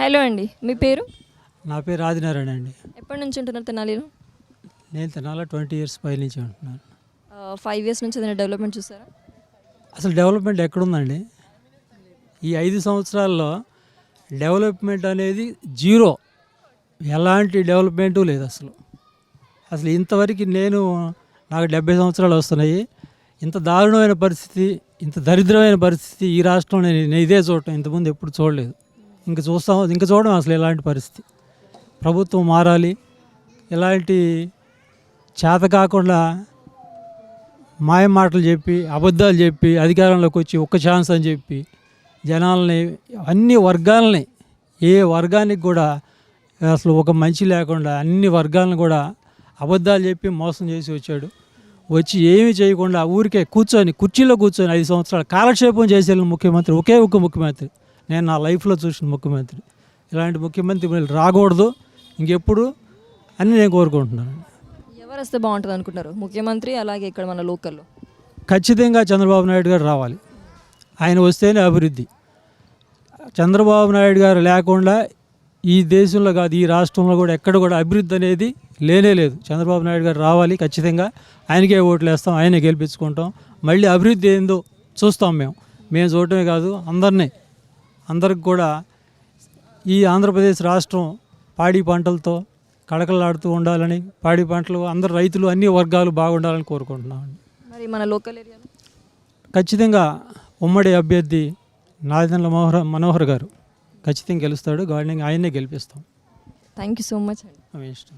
Hello అండి మీ పేరు? నా పేరు ఆదినారాయణ అండి. ఎప్పటి నుంచి ఉంటున్నారు తెనాలిలో నేను తినాల ట్వంటీ ఇయర్స్ పై నుంచి ఉంటున్నాను. ఫైవ్ ఇయర్స్ నుంచి ఏదైనా డెవలప్మెంట్ చూసారా? అసలు డెవలప్మెంట్ ఎక్కడుందండి? ఈ ఐదు సంవత్సరాల్లో డెవలప్మెంట్ అనేది జీరో. ఎలాంటి డెవలప్మెంటు లేదు అసలు. అసలు ఇంతవరకు నేను నాకు డెబ్బై సంవత్సరాలు వస్తున్నాయి. ఇంత దారుణమైన పరిస్థితి ఇంత దరిద్రమైన పరిస్థితి ఈ రాష్ట్రంలో నేను నేను ఇదే చూడటం ఇంతకుముందు ఎప్పుడు చూడలేదు. ఇంకా చూస్తాం ఇంకా చూడడం అసలు ఎలాంటి పరిస్థితి. ప్రభుత్వం మారాలి. ఇలాంటి చేత కాకుండా మాయ మాటలు చెప్పి అబద్ధాలు చెప్పి అధికారంలోకి వచ్చి ఒక్క ఛాన్స్ అని చెప్పి జనాలని అన్ని వర్గాలని ఏ వర్గానికి కూడా అసలు ఒక మంచి లేకుండా అన్ని వర్గాలను కూడా అబద్ధాలు చెప్పి మోసం చేసి వచ్చాడు. వచ్చి ఏమీ చేయకుండా ఊరికే కూర్చొని కుర్చీలో కూర్చొని ఐదు సంవత్సరాలు కాలక్షేపం చేసే ముఖ్యమంత్రి ఒకే ఒక్క ముఖ్యమంత్రి. నేను నా లైఫ్లో చూసిన ముఖ్యమంత్రి. ఇలాంటి ముఖ్యమంత్రి మళ్ళీ రాకూడదు. ఇంకెప్పుడు అని నేను కోరుకుంటున్నాను. ఎవరు వస్తే బాగుంటుంది అనుకుంటున్నారు? ముఖ్యమంత్రి అలాగే ఇక్కడ మన లోకల్లో. ఖచ్చితంగా చంద్రబాబు నాయుడు గారు రావాలి. ఆయన వస్తేనే అభివృద్ధి. చంద్రబాబు నాయుడు గారు లేకుండా ఈ దేశంలో కాదు ఈ రాష్ట్రంలో కూడా ఎక్కడ కూడా అభివృద్ధి అనేది లేనే లేదు. చంద్రబాబు నాయుడు గారు రావాలి ఖచ్చితంగా. ఆయనకే ఓట్లు వేస్తాం ఆయనే గెలిపించుకుంటాం. మళ్ళీ అభివృద్ధి ఏందో చూస్తాం మేము. మేము చూడటమే కాదు అందరినీ అందరికి కూడా ఈ ఆంధ్రప్రదేశ్ రాష్ట్రం పాడి పంటలతో కడకలాడుతూ ఉండాలని పాడి పంటలు అందరు రైతులు అన్ని వర్గాలు బాగుండాలని కోరుకుంటున్నామండి. మరి మన లోకల్ ఏరియాలో? ఖచ్చితంగా ఉమ్మడి అభ్యర్థి నాదెండ్ల మనోహర్ మనోహర్ గారు ఖచ్చితంగా గెలుస్తాడు. గార్డెనింగ్ ఆయన్నే గెలిపిస్తాం. థ్యాంక్ యూ సో మచ్ అండి. ఇష్టం